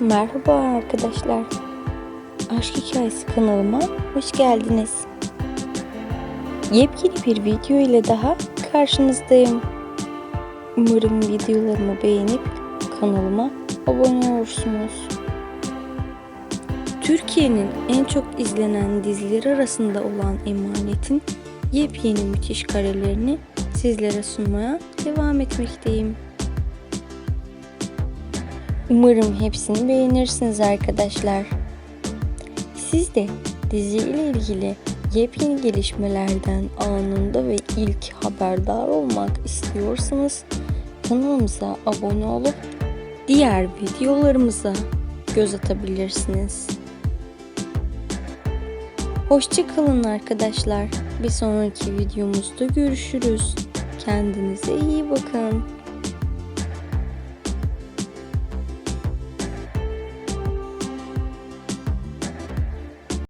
Merhaba arkadaşlar. Aşk Hikayesi kanalıma hoş geldiniz. Yepyeni bir video ile daha karşınızdayım. Umarım videolarımı beğenip kanalıma abone olursunuz. Türkiye'nin en çok izlenen dizileri arasında olan Emanet'in yepyeni müthiş karelerini sizlere sunmaya devam etmekteyim. Umarım hepsini beğenirsiniz arkadaşlar. Siz de dizi ile ilgili yepyeni gelişmelerden anında ve ilk haberdar olmak istiyorsanız kanalımıza abone olup diğer videolarımıza göz atabilirsiniz. Hoşçakalın arkadaşlar. Bir sonraki videomuzda görüşürüz. Kendinize iyi bakın.